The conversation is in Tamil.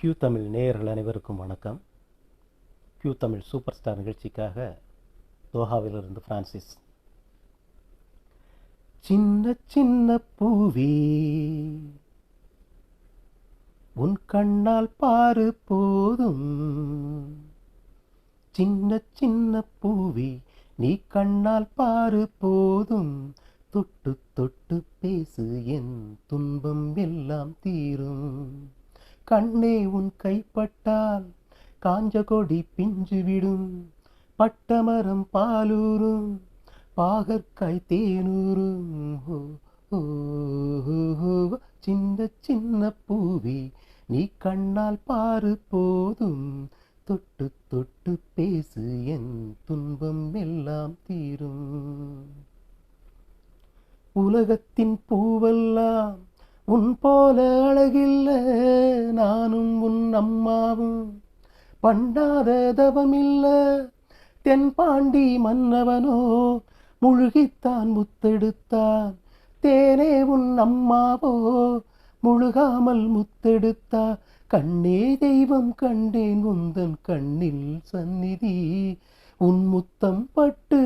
கியூ தமிழ் நேயர்கள் அனைவருக்கும் வணக்கம். கியூ தமிழ் சூப்பர் ஸ்டார் நிகழ்ச்சிக்காக தோஹாவிலிருந்து பிரான்சிஸ் சின்ன சின்ன பூவி உன் கண்ணால் பாரு போதும். சின்ன சின்ன பூவி நீ கண்ணால் பாரு போதும். தொட்டு தொட்டு பேசு என் துன்பம் எல்லாம் தீரும். கண்ணே உன் கைப்பட்டால் காஞ்ச கொடி பிஞ்சு விடும். பட்டமரம் பாலூரும் பாகற்காய் தேனூரும் சின்ன சின்ன பூவி நீ கண்ணால் பாரு போதும். தொட்டு தொட்டு பேசு என் துன்பம் எல்லாம் தீரும். உலகத்தின் பூவெல்லாம் உன் போல அழகில்ல நானும் உன் அம்மாவும். பண்ணாத தவமில்ல தென்பாண்டி மன்னவனோ முழுகித்தான் முத்தெடுத்தான் தேனே உன் அம்மாவோ முழுகாமல் முத்தெடுத்தா கண்ணே தெய்வம் கண்டேன் உந்தன் கண்ணில் சந்நிதி உன் முத்தம் பட்டு